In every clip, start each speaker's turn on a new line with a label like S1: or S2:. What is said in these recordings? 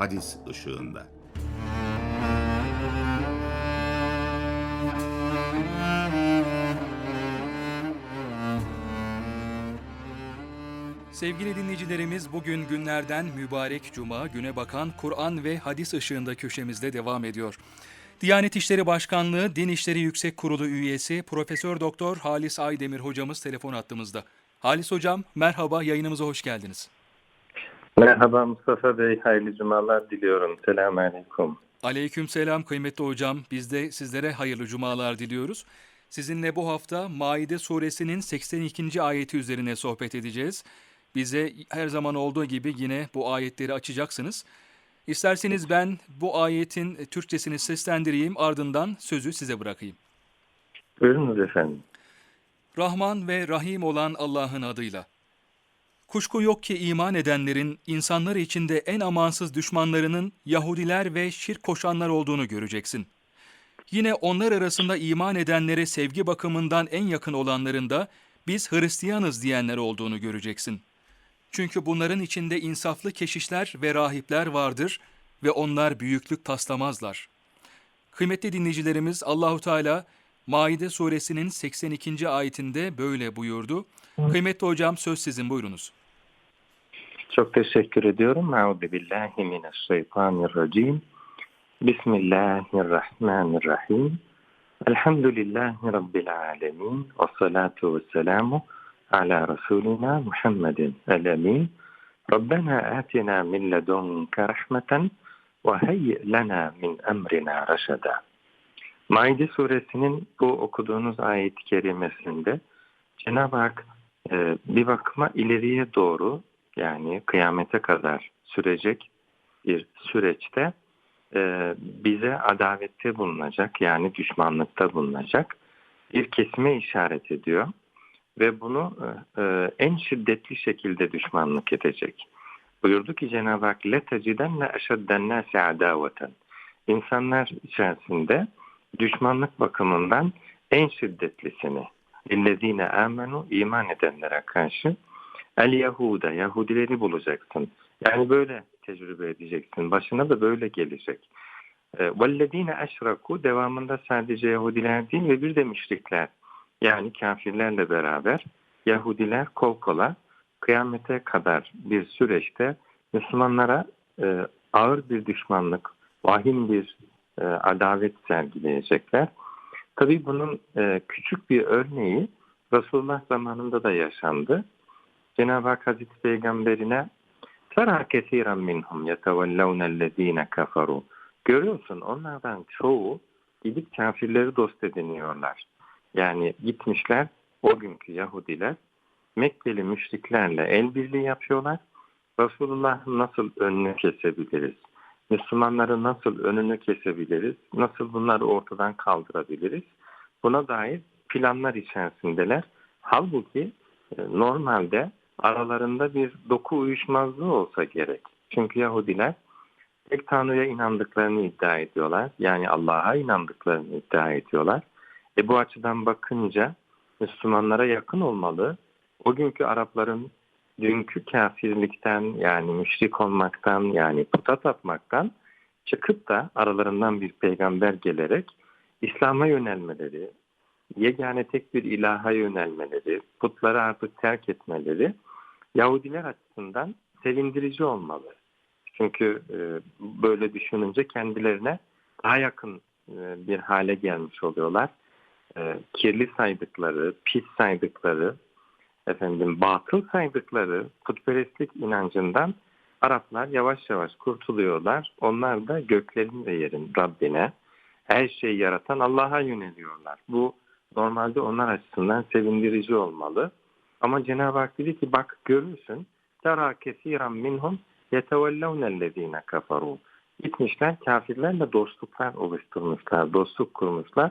S1: hadis ışığında.
S2: Sevgili dinleyicilerimiz bugün günlerden mübarek cuma güne bakan Kur'an ve hadis ışığında köşemizde devam ediyor. Diyanet İşleri Başkanlığı Din İşleri Yüksek Kurulu üyesi Profesör Doktor Halis Aydemir hocamız telefon attığımızda. Halis hocam merhaba yayınımıza hoş geldiniz.
S3: Merhaba Mustafa Bey, hayırlı cumalar diliyorum. Selamun Aleyküm.
S2: Aleyküm selam kıymetli hocam. Biz de sizlere hayırlı cumalar diliyoruz. Sizinle bu hafta Maide suresinin 82. ayeti üzerine sohbet edeceğiz. Bize her zaman olduğu gibi yine bu ayetleri açacaksınız. İsterseniz ben bu ayetin Türkçesini seslendireyim ardından sözü size bırakayım.
S3: Buyurunuz efendim.
S2: Rahman ve Rahim olan Allah'ın adıyla. Kuşku yok ki iman edenlerin insanlar içinde en amansız düşmanlarının Yahudiler ve şirk koşanlar olduğunu göreceksin. Yine onlar arasında iman edenlere sevgi bakımından en yakın olanların da biz Hristiyanız diyenler olduğunu göreceksin. Çünkü bunların içinde insaflı keşişler ve rahipler vardır ve onlar büyüklük taslamazlar. Kıymetli dinleyicilerimiz Allahu Teala Maide suresinin 82. ayetinde böyle buyurdu. Kıymetli hocam söz sizin buyurunuz.
S3: Çok teşekkür ediyorum. Euzu billahi mineşşeytanirracim. Bismillahirrahmanirrahim. Elhamdülillahi rabbil alamin. Ve salatu vesselamu ala rasulina Muhammedin el-emin. Rabbena atina min ledunke rahmeten ve heyyi lana min emrina raşada. Maide suresinin bu okuduğunuz ayet-i kerimesinde Cenab-ı Hak e, bir bakıma ileriye doğru yani kıyamete kadar sürecek bir süreçte e, bize adavette bulunacak yani düşmanlıkta bulunacak bir kesime işaret ediyor ve bunu e, e, en şiddetli şekilde düşmanlık edecek. Buyurdu ki Cenab-ı Hak لَتَجِدَنَّ اَشَدَّ النَّاسِ عَدَاوَةً İnsanlar içerisinde düşmanlık bakımından en şiddetlisini اِلَّذ۪ينَ آمَنُوا iman edenlere karşı El Yahuda, Yahudileri bulacaksın. Yani böyle tecrübe edeceksin. Başına da böyle gelecek. Vellezine eşraku devamında sadece Yahudiler değil ve bir de müşrikler yani kafirlerle beraber Yahudiler kol kola kıyamete kadar bir süreçte Müslümanlara e, ağır bir düşmanlık, vahim bir e, adavet sergileyecekler. Tabi bunun e, küçük bir örneği Resulullah zamanında da yaşandı. Cenab-ı Hak Hazreti Peygamberine Tera kesiren minhum yetevellevnellezine kafaru. Görüyorsun onlardan çoğu gidip kafirleri dost ediniyorlar. Yani gitmişler o günkü Yahudiler Mekkeli müşriklerle el birliği yapıyorlar. Resulullah'ın nasıl önünü kesebiliriz? Müslümanları nasıl önünü kesebiliriz? Nasıl bunları ortadan kaldırabiliriz? Buna dair planlar içerisindeler. Halbuki e, normalde aralarında bir doku uyuşmazlığı olsa gerek. Çünkü Yahudiler tek Tanrı'ya inandıklarını iddia ediyorlar. Yani Allah'a inandıklarını iddia ediyorlar. E bu açıdan bakınca Müslümanlara yakın olmalı. O günkü Arapların dünkü kafirlikten yani müşrik olmaktan yani puta tapmaktan çıkıp da aralarından bir peygamber gelerek İslam'a yönelmeleri, yegane tek bir ilaha yönelmeleri, putları artık terk etmeleri Yahudiler açısından sevindirici olmalı. Çünkü e, böyle düşününce kendilerine daha yakın e, bir hale gelmiş oluyorlar. E, kirli saydıkları, pis saydıkları, efendim batıl saydıkları putperestlik inancından Araplar yavaş yavaş kurtuluyorlar. Onlar da göklerin ve yerin Rabbine, her şeyi yaratan Allah'a yöneliyorlar. Bu normalde onlar açısından sevindirici olmalı. Ama Cenab-ı Hak dedi ki bak görürsün tera kesiran minhum yetevellevnellezine kafaru. Gitmişler kafirlerle dostluklar oluşturmuşlar, dostluk kurmuşlar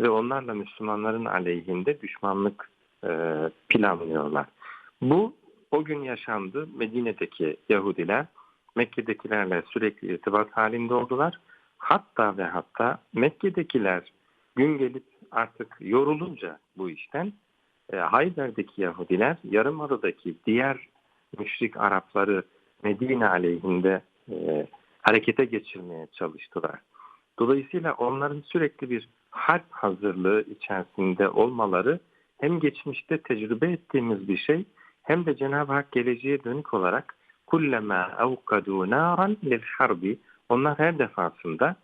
S3: ve onlarla Müslümanların aleyhinde düşmanlık e, planlıyorlar. Bu o gün yaşandı. Medine'deki Yahudiler Mekke'dekilerle sürekli irtibat halinde oldular. Hatta ve hatta Mekke'dekiler gün gelip artık yorulunca bu işten e, Hayber'deki Yahudiler Yarımada'daki diğer müşrik Arapları Medine aleyhinde e, harekete geçirmeye çalıştılar. Dolayısıyla onların sürekli bir harp hazırlığı içerisinde olmaları hem geçmişte tecrübe ettiğimiz bir şey hem de Cenab-ı Hak geleceğe dönük olarak kullema evkadu naran lil harbi onlar her defasında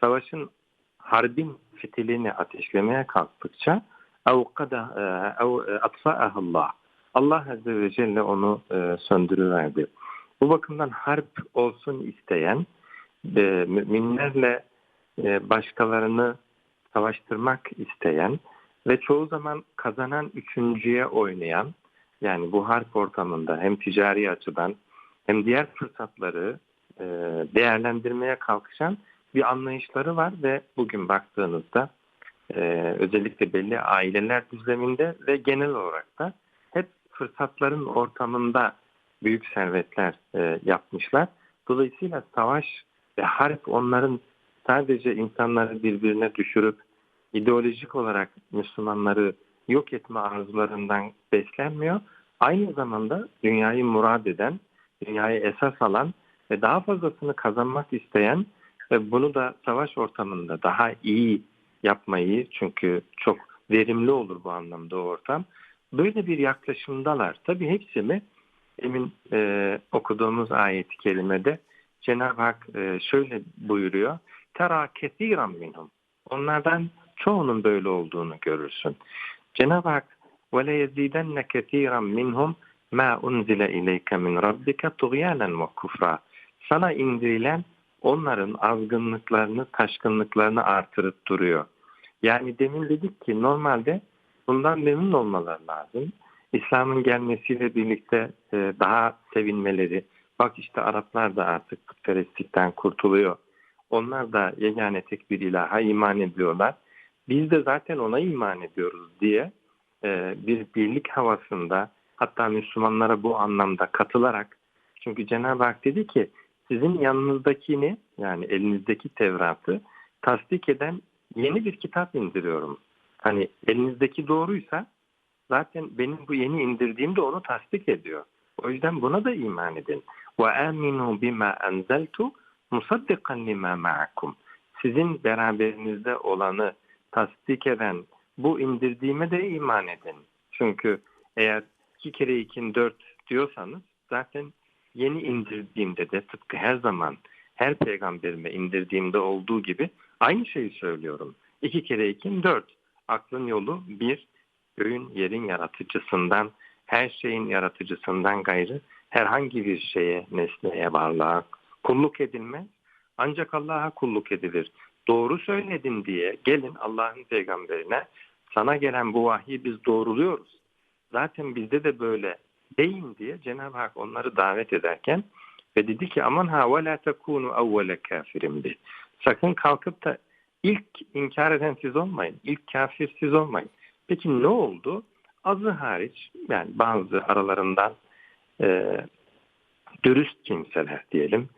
S3: savaşın harbin fitilini ateşlemeye kalktıkça evkada atfa'ahallah Allah Azze ve onu e, söndürüverdi. Bu bakımdan harp olsun isteyen e, müminlerle e, başkalarını savaştırmak isteyen ve çoğu zaman kazanan üçüncüye oynayan yani bu harp ortamında hem ticari açıdan hem diğer fırsatları e, değerlendirmeye kalkışan bir anlayışları var ve bugün baktığınızda e, özellikle belli aileler düzleminde ve genel olarak da hep fırsatların ortamında büyük servetler e, yapmışlar. Dolayısıyla savaş ve harp onların sadece insanları birbirine düşürüp ideolojik olarak Müslümanları yok etme arzularından beslenmiyor. Aynı zamanda dünyayı murad eden, dünyayı esas alan ve daha fazlasını kazanmak isteyen ve bunu da savaş ortamında daha iyi yapmayı çünkü çok verimli olur bu anlamda o ortam. Böyle bir yaklaşımdalar. Tabii hepsi mi? Emin e, okuduğumuz ayet-i kerimede Cenab-ı Hak e, şöyle buyuruyor. Tera kethiran minhum. Onlardan çoğunun böyle olduğunu görürsün. Cenab-ı Hak yezidenne kethiran minhum ma unzile ileyke min rabbike tuğyanen ve kufra. Sana indirilen onların azgınlıklarını, taşkınlıklarını artırıp duruyor. Yani demin dedik ki normalde bundan memnun olmaları lazım. İslam'ın gelmesiyle birlikte e, daha sevinmeleri, bak işte Araplar da artık putperestlikten kurtuluyor. Onlar da yegane tek bir ilaha iman ediyorlar. Biz de zaten ona iman ediyoruz diye e, bir birlik havasında hatta Müslümanlara bu anlamda katılarak çünkü Cenab-ı Hak dedi ki sizin yanınızdakini yani elinizdeki Tevrat'ı tasdik eden yeni bir kitap indiriyorum. Hani elinizdeki doğruysa zaten benim bu yeni indirdiğim de onu tasdik ediyor. O yüzden buna da iman edin. Ve aminu bima enzeltu musaddikan lima ma'akum. Sizin beraberinizde olanı tasdik eden bu indirdiğime de iman edin. Çünkü eğer iki kere ikin dört diyorsanız zaten yeni indirdiğimde de tıpkı her zaman her peygamberime indirdiğimde olduğu gibi aynı şeyi söylüyorum. İki kere ikin dört. Aklın yolu bir, göğün yerin yaratıcısından, her şeyin yaratıcısından gayrı herhangi bir şeye, nesneye, varlığa kulluk edilmez. Ancak Allah'a kulluk edilir. Doğru söyledin diye gelin Allah'ın peygamberine sana gelen bu vahyi biz doğruluyoruz. Zaten bizde de böyle deyin diye Cenab-ı Hak onları davet ederken ve dedi ki aman ha ve la tekunu evvele kafirim de. Sakın kalkıp da ilk inkar eden siz olmayın. ilk kafir siz olmayın. Peki ne oldu? Azı hariç yani bazı aralarından e, dürüst kimseler diyelim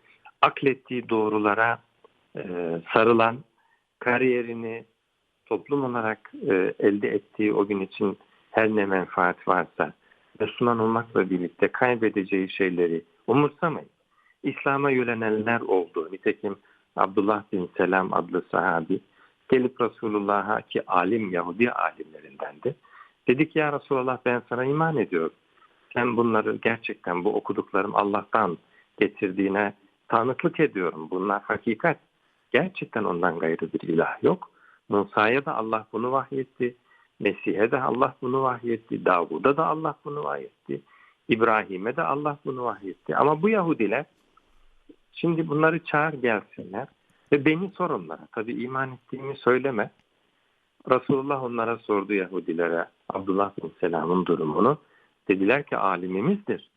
S3: aklettiği doğrulara e, sarılan kariyerini toplum olarak e, elde ettiği o gün için her ne menfaat varsa Müslüman olmakla birlikte kaybedeceği şeyleri umursamayın. İslam'a yönelenler oldu. Nitekim Abdullah bin Selam adlı sahabi gelip Resulullah'a ki alim Yahudi alimlerindendi. Dedi ki ya Resulullah ben sana iman ediyorum. Sen bunları gerçekten bu okuduklarım Allah'tan getirdiğine tanıklık ediyorum. Bunlar hakikat. Gerçekten ondan gayrı bir ilah yok. Musa'ya da Allah bunu vahyetti. Mesih'e de Allah bunu vahyetti. Davud'a da Allah bunu vahyetti. İbrahim'e de Allah bunu vahyetti. Ama bu Yahudiler şimdi bunları çağır gelsinler ve beni sorunlara. Tabi iman ettiğimi söyleme. Resulullah onlara sordu Yahudilere Abdullah bin Selam'ın durumunu. Dediler ki alimimizdir.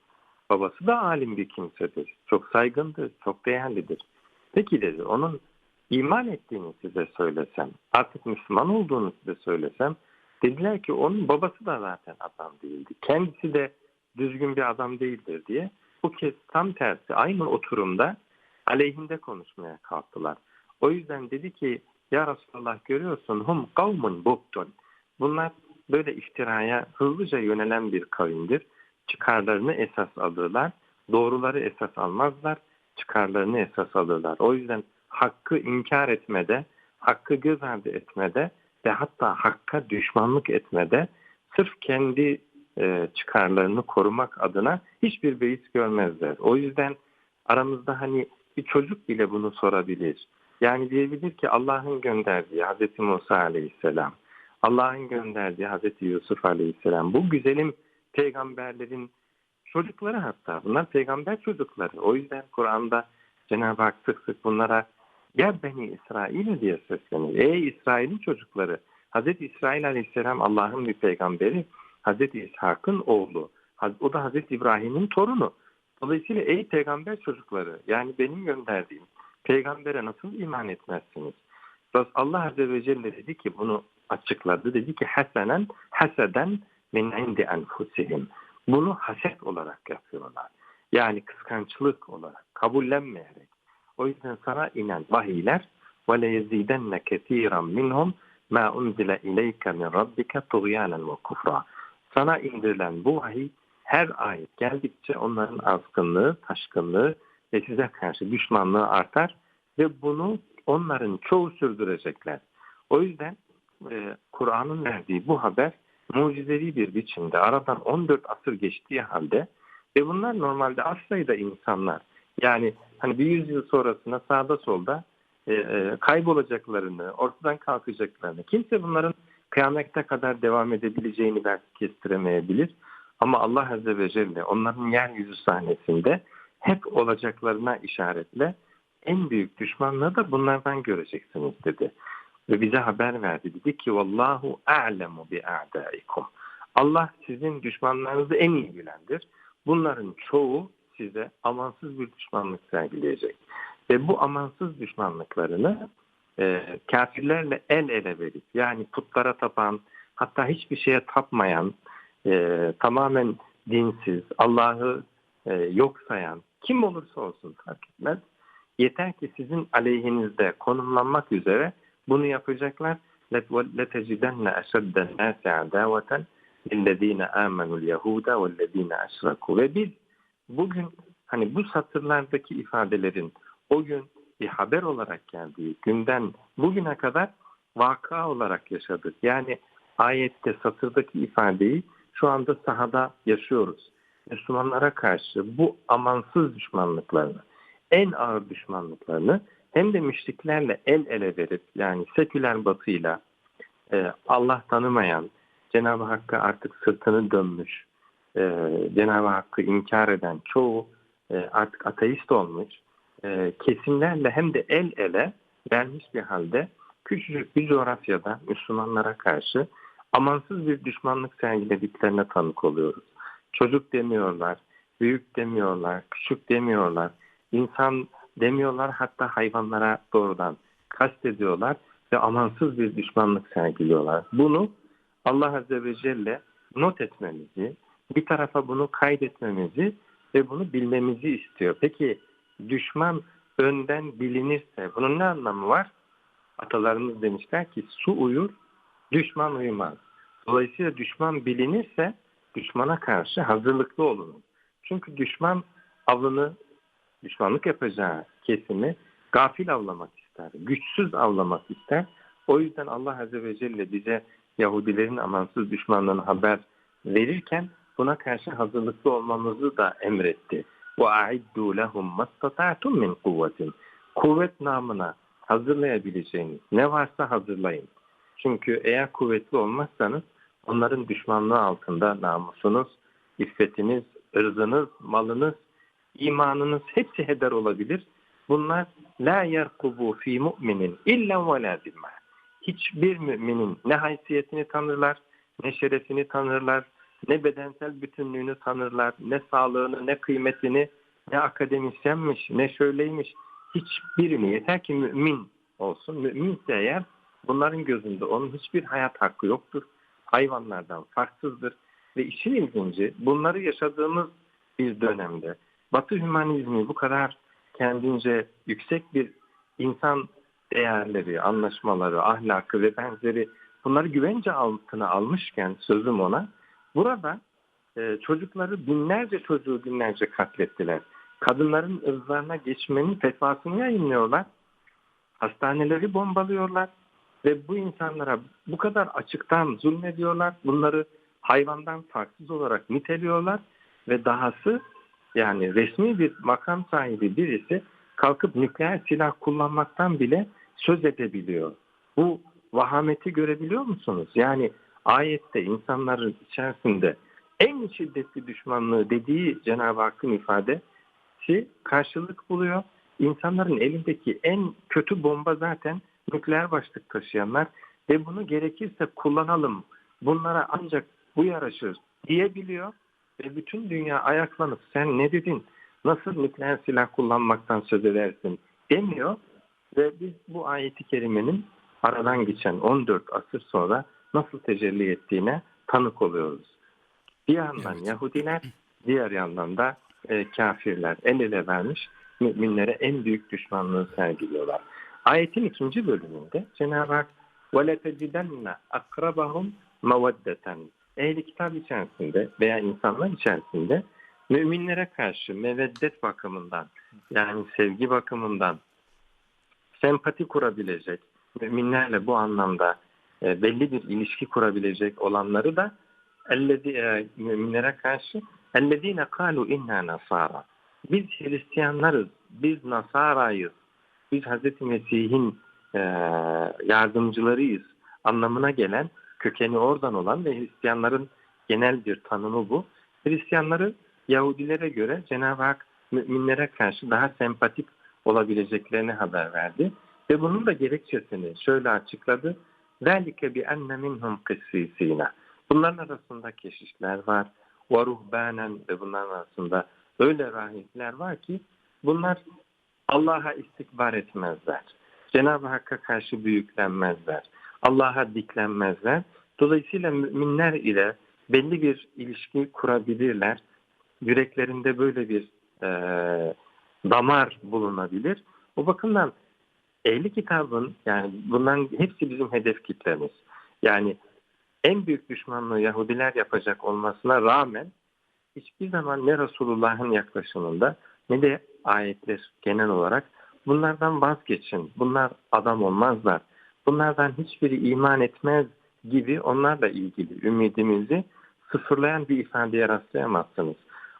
S3: Babası da alim bir kimsedir. Çok saygındır, çok değerlidir. Peki dedi onun iman ettiğini size söylesem, artık Müslüman olduğunu size söylesem, dediler ki onun babası da zaten adam değildi. Kendisi de düzgün bir adam değildir diye. Bu kez tam tersi aynı oturumda aleyhinde konuşmaya kalktılar. O yüzden dedi ki ya Resulallah görüyorsun hum kavmun buktun. Bunlar böyle iftiraya hızlıca yönelen bir kavimdir. Çıkarlarını esas alırlar. Doğruları esas almazlar. çıkarlarını esas alırlar. O yüzden hakkı inkar etmede, hakkı göz ardı etmede ve hatta hakka düşmanlık etmede sırf kendi e, çıkarlarını korumak adına hiçbir beis görmezler. O yüzden aramızda hani bir çocuk bile bunu sorabilir. Yani diyebilir ki Allah'ın gönderdiği Hz. Musa aleyhisselam, Allah'ın gönderdiği Hz. Yusuf aleyhisselam, bu güzelim peygamberlerin çocukları hatta. Bunlar peygamber çocukları. O yüzden Kur'an'da Cenab-ı Hak sık sık bunlara ya Beni İsrail diye seslenir. Ey İsrail'in çocukları. Hz. İsrail aleyhisselam Allah'ın bir peygamberi. Hz. İshak'ın oğlu. O da Hz. İbrahim'in torunu. Dolayısıyla ey peygamber çocukları yani benim gönderdiğim peygambere nasıl iman etmezsiniz? Allah Azze ve Celle dedi ki bunu açıkladı. Dedi ki hasenen haseden min indi enfusihim. Bunu haset olarak yapıyorlar. Yani kıskançlık olarak, kabullenmeyerek. O yüzden sana inen vahiyler وَلَيَزِيدَنَّ كَثِيرًا مِنْهُمْ مَا اُنْزِلَ اِلَيْكَ مِنْ رَبِّكَ طُغْيَانًا وَكُفْرًا Sana indirilen bu vahiy her ayet geldikçe onların azgınlığı, taşkınlığı ve size karşı düşmanlığı artar ve bunu onların çoğu sürdürecekler. O yüzden e, Kur'an'ın verdiği bu haber mucizevi bir biçimde aradan 14 asır geçtiği halde ve bunlar normalde az sayıda insanlar yani hani bir yüzyıl sonrasında sağda solda e, e, kaybolacaklarını, ortadan kalkacaklarını kimse bunların kıyamete kadar devam edebileceğini belki kestiremeyebilir. Ama Allah Azze ve Celle onların yeryüzü sahnesinde hep olacaklarına işaretle en büyük düşmanlığı da bunlardan göreceksiniz dedi. Ve bize haber verdi. Dedi ki Vallahu a'lemu bi a'daikum. Allah sizin düşmanlarınızı en iyi bilendir. Bunların çoğu size amansız bir düşmanlık sergileyecek. Ve bu amansız düşmanlıklarını e, kafirlerle el ele verip yani putlara tapan hatta hiçbir şeye tapmayan e, tamamen dinsiz, Allah'ı e, yok sayan kim olursa olsun fark etmez. Yeter ki sizin aleyhinizde konumlanmak üzere bunu yapacaklar. لَتَجِدَنَّ أَشَدَّ النَّاسِ عَدَاوَةً لِلَّذ۪ينَ آمَنُوا الْيَهُودَ وَالَّذ۪ينَ أَشْرَكُوا Ve biz bugün hani bu satırlardaki ifadelerin o gün bir haber olarak geldiği günden bugüne kadar vaka olarak yaşadık. Yani ayette satırdaki ifadeyi şu anda sahada yaşıyoruz. Müslümanlara karşı bu amansız düşmanlıklarını, en ağır düşmanlıklarını hem de müşriklerle el ele verip yani seküler batıyla e, Allah tanımayan, Cenab-ı Hakk'a artık sırtını dönmüş, e, Cenab-ı Hakk'ı inkar eden çoğu e, artık ateist olmuş e, kesimlerle hem de el ele vermiş bir halde küçücük bir coğrafyada Müslümanlara karşı amansız bir düşmanlık sergilediklerine tanık oluyoruz. Çocuk demiyorlar, büyük demiyorlar, küçük demiyorlar, insan demiyorlar hatta hayvanlara doğrudan kastediyorlar ve amansız bir düşmanlık sergiliyorlar. Bunu Allah Azze ve Celle not etmemizi, bir tarafa bunu kaydetmemizi ve bunu bilmemizi istiyor. Peki düşman önden bilinirse bunun ne anlamı var? Atalarımız demişler ki su uyur, düşman uyumaz. Dolayısıyla düşman bilinirse düşmana karşı hazırlıklı olunur. Çünkü düşman avını, düşmanlık yapacağı kesimi gafil avlamak ister, güçsüz avlamak ister. O yüzden Allah Azze ve Celle bize Yahudilerin amansız düşmanlığını haber verirken buna karşı hazırlıklı olmamızı da emretti. وَاَعِدُّوا لَهُمْ مَسْتَطَعْتُمْ مِنْ قُوَّةٍ Kuvvet namına hazırlayabileceğiniz ne varsa hazırlayın. Çünkü eğer kuvvetli olmazsanız onların düşmanlığı altında namusunuz, iffetiniz, ırzınız, malınız, imanınız hepsi heder olabilir. Bunlar la yerkubu fi mu'minin illa ve la Hiçbir müminin ne haysiyetini tanırlar, ne şerefini tanırlar, ne bedensel bütünlüğünü tanırlar, ne sağlığını, ne kıymetini, ne akademisyenmiş, ne şöyleymiş. Hiçbirini yeter ki mümin olsun. Müminse eğer bunların gözünde onun hiçbir hayat hakkı yoktur. Hayvanlardan farksızdır. Ve işin ilginci bunları yaşadığımız bir dönemde Batı hümanizmi bu kadar kendince yüksek bir insan değerleri, anlaşmaları, ahlakı ve benzeri bunları güvence altına almışken sözüm ona Burada e, çocukları binlerce çocuğu binlerce katlettiler. kadınların ırzlarına geçmenin fetvasını yayınlıyorlar. Hastaneleri bombalıyorlar ve bu insanlara bu kadar açıktan zulmediyorlar. Bunları hayvandan farksız olarak niteliyorlar ve dahası yani resmi bir makam sahibi birisi kalkıp nükleer silah kullanmaktan bile söz edebiliyor. Bu vahameti görebiliyor musunuz? Yani ayette insanların içerisinde en şiddetli düşmanlığı dediği Cenab-ı Hakk'ın ifadesi karşılık buluyor. İnsanların elindeki en kötü bomba zaten nükleer başlık taşıyanlar ve bunu gerekirse kullanalım. Bunlara ancak bu yaraşır diyebiliyor ve bütün dünya ayaklanıp sen ne dedin? Nasıl nükleer silah kullanmaktan söz edersin demiyor ve biz bu ayeti kerimenin aradan geçen 14 asır sonra nasıl tecelli ettiğine tanık oluyoruz. Bir yandan
S2: Evet.
S3: Yahudiler, diğer yandan da e, kafirler el ele vermiş müminlere en büyük düşmanlığı sergiliyorlar. Ayetin ikinci bölümünde Cenab-ı Hak وَلَتَجِدَنَّ أَقْرَبَهُمْ مَوَدَّةً Ehli kitap içerisinde veya insanlar içerisinde müminlere karşı meveddet bakımından yani sevgi bakımından sempati kurabilecek, müminlerle bu anlamda e, belli bir ilişki kurabilecek olanları da ellezi, e, müminlere karşı ellezine kalu inna nasara. Biz Hristiyanlarız, biz Nasarayız, biz Hz. Mesih'in e, yardımcılarıyız anlamına gelen kökeni oradan olan ve Hristiyanların genel bir tanımı bu. Hristiyanları Yahudilere göre Cenab-ı Hak müminlere karşı daha sempatik olabileceklerini haber verdi. Ve bunun da gerekçesini şöyle açıkladı. ذَلِكَ بِأَنَّ مِنْهُمْ قِسِّيسِينَ Bunların arasında keşişler var. وَرُهْبَانًا ve bunların arasında öyle rahipler var ki bunlar Allah'a istikbar etmezler. Cenab-ı Hakk'a karşı büyüklenmezler. Allah'a diklenmezler. Dolayısıyla müminler ile belli bir ilişki kurabilirler. Yüreklerinde böyle bir e, damar bulunabilir. O bakımdan ehli kitabın yani bunların hepsi bizim hedef kitlemiz. Yani en büyük düşmanlığı Yahudiler yapacak olmasına rağmen hiçbir zaman ne Resulullah'ın yaklaşımında ne de ayetler genel olarak bunlardan vazgeçin. Bunlar adam olmazlar. Bunlardan hiçbiri iman etmez gibi onlarla ilgili ümidimizi sıfırlayan bir ifadeye rastlayamazsınız.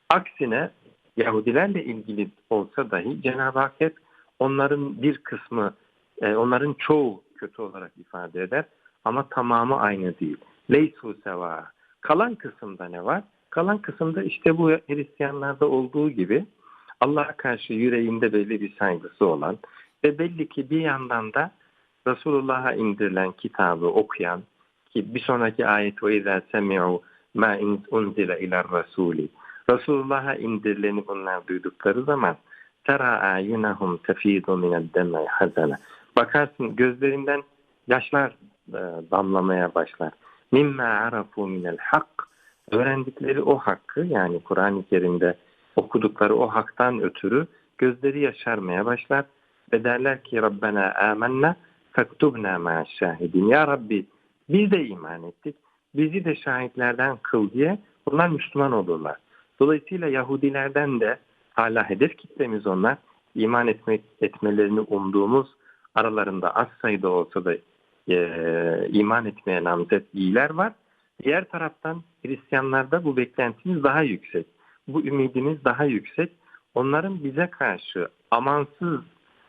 S3: Aksine Yahudilerle ilgili olsa dahi Cenab-ı Hak hep onların bir kısmı, e, onların çoğu kötü olarak ifade eder ama tamamı aynı değil. Leysu seva. Kalan kısımda ne var? Kalan kısımda işte bu Hristiyanlarda olduğu gibi Allah'a karşı yüreğinde belli bir saygısı olan ve belli ki bir yandan da Resulullah'a indirilen kitabı okuyan ki bir sonraki ayet ve izâ semi'u mâ unzile iler rasûli Resulullah'a indirileni bunlar duydukları zaman tera ayunahum tefidu mined demi hazana. Bakarsın gözlerinden yaşlar e, damlamaya başlar. Mimma arafu minel hak. Öğrendikleri o hakkı yani Kur'an-ı Kerim'de okudukları o haktan ötürü gözleri yaşarmaya başlar ve derler ki Rabbena amennâ fektubna ma'aş şahidin. Ya Rabbi biz de iman ettik. Bizi de şahitlerden kıl diye bunlar Müslüman olurlar. Dolayısıyla Yahudilerden de hala hedef kitlemiz onlar. iman etmek etmelerini umduğumuz aralarında az sayıda olsa da e, iman etmeye namzet iyiler var. Diğer taraftan Hristiyanlarda bu beklentimiz daha yüksek. Bu ümidimiz daha yüksek. Onların bize karşı amansız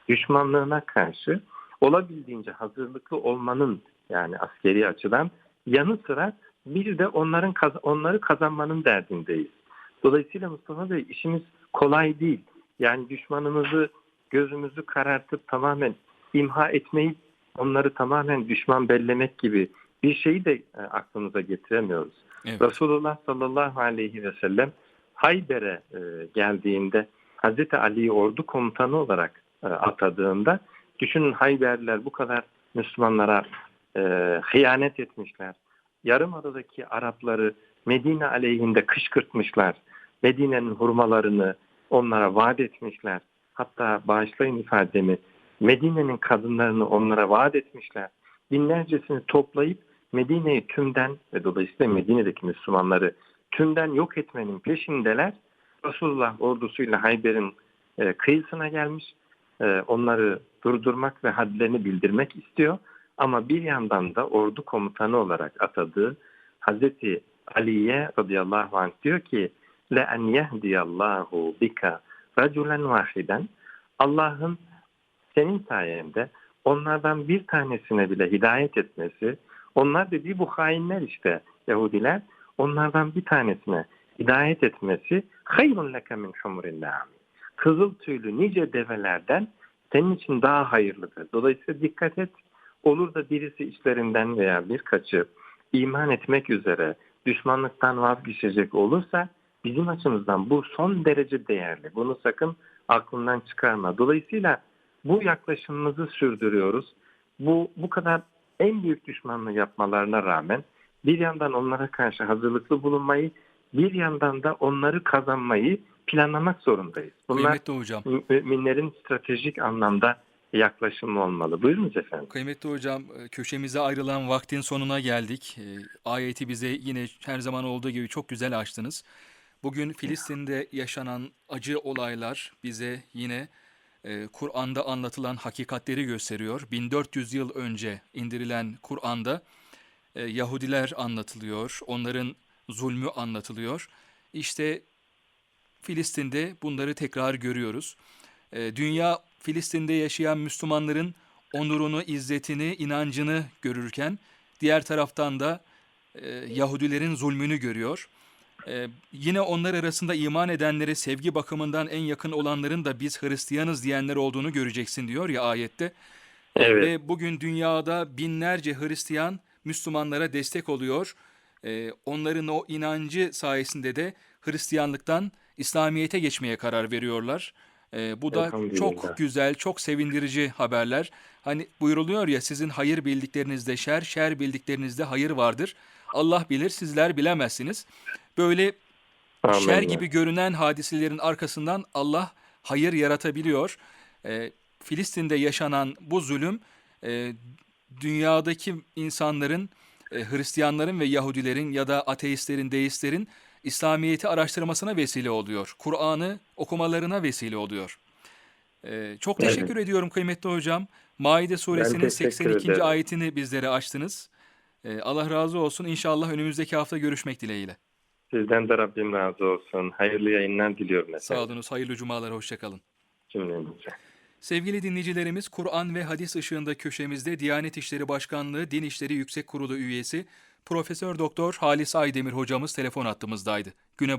S3: düşmanlığına karşı olabildiğince hazırlıklı olmanın yani askeri açıdan yanı sıra bir de onların onları kazanmanın derdindeyiz. Dolayısıyla Mustafa Bey işimiz kolay değil. Yani düşmanımızı gözümüzü karartıp tamamen imha etmeyi onları tamamen düşman bellemek gibi bir şeyi de e, aklımıza getiremiyoruz.
S2: Evet.
S3: Resulullah sallallahu aleyhi ve sellem Hayber'e e, geldiğinde Hazreti Ali'yi ordu komutanı olarak e, atadığında düşünün Hayberliler bu kadar Müslümanlara e, hıyanet etmişler. Yarımada'daki Arapları Medine aleyhinde kışkırtmışlar. Medine'nin hurmalarını onlara vaat etmişler. Hatta bağışlayın ifademi Medine'nin kadınlarını onlara vaat etmişler. Binlercesini toplayıp Medine'yi tümden ve dolayısıyla Medine'deki Müslümanları tümden yok etmenin peşindeler. Resulullah ordusuyla Hayber'in e, kıyısına gelmiş. E, onları durdurmak ve hadlerini bildirmek istiyor. Ama bir yandan da ordu komutanı olarak atadığı Hazreti Ali'ye radıyallahu anh diyor ki le en yehdiyallahu bika raculen vahiden Allah'ın senin sayende onlardan bir tanesine bile hidayet etmesi onlar dediği bu hainler işte Yahudiler onlardan bir tanesine hidayet etmesi hayrun leke min humurin. Kızıl tüylü nice develerden senin için daha hayırlıdır. Dolayısıyla dikkat et. Olur da birisi içlerinden veya birkaçı iman etmek üzere düşmanlıktan vazgeçecek olursa bizim açımızdan bu son derece değerli. Bunu sakın aklından çıkarma. Dolayısıyla bu yaklaşımımızı sürdürüyoruz. Bu bu kadar en büyük düşmanlığı yapmalarına rağmen bir yandan onlara karşı hazırlıklı bulunmayı, bir yandan da onları kazanmayı planlamak zorundayız. Bunlar
S2: Kıymetli hocam.
S3: müminlerin stratejik anlamda yaklaşımı olmalı. Buyurunuz efendim.
S2: Kıymetli hocam, e, köşemize ayrılan vaktin sonuna geldik. E, Ayeti bize yine her zaman olduğu gibi çok güzel açtınız. Bugün Filistin'de yaşanan acı olaylar bize yine e, Kur'an'da anlatılan hakikatleri gösteriyor. 1400 yıl önce indirilen Kur'an'da e, Yahudiler anlatılıyor, onların zulmü anlatılıyor. İşte Filistin'de bunları tekrar görüyoruz. E, dünya Filistin'de yaşayan Müslümanların onurunu, izzetini, inancını görürken diğer taraftan da e, Yahudilerin zulmünü görüyor. E, yine onlar arasında iman edenlere sevgi bakımından en yakın olanların da biz Hristiyanız diyenler olduğunu göreceksin diyor ya ayette.
S3: Evet.
S2: Ve bugün dünyada binlerce Hristiyan Müslümanlara destek oluyor. Ee, onların o inancı sayesinde de Hristiyanlıktan İslamiyet'e geçmeye karar veriyorlar. Ee, bu da çok güzel, çok sevindirici haberler. Hani buyuruluyor ya sizin hayır bildiklerinizde şer, şer bildiklerinizde hayır vardır. Allah bilir, sizler bilemezsiniz. Böyle şer
S3: Amin.
S2: gibi görünen hadiselerin arkasından Allah hayır yaratabiliyor. Ee, Filistin'de yaşanan bu zulüm e, dünyadaki insanların, e, Hristiyanların ve Yahudilerin ya da ateistlerin, deistlerin İslamiyet'i araştırmasına vesile oluyor. Kur'an'ı okumalarına vesile oluyor. Ee, çok
S3: Evet.
S2: teşekkür ediyorum kıymetli hocam. Maide suresinin
S3: teşekkür
S2: 82.
S3: ederim.
S2: ayetini bizlere açtınız. Ee, Allah razı olsun. İnşallah önümüzdeki hafta görüşmek dileğiyle.
S3: Sizden de Rabbim razı olsun. Hayırlı yayınlar diliyorum efendim.
S2: Sağ olunuz. Hayırlı cumalar. Hoşçakalın.
S3: Cümlemize.
S2: Sevgili dinleyicilerimiz, Kur'an ve hadis ışığında köşemizde Diyanet İşleri Başkanlığı Din İşleri Yüksek Kurulu üyesi Profesör Doktor Halis Aydemir hocamız telefon hattımızdaydı. Güne bak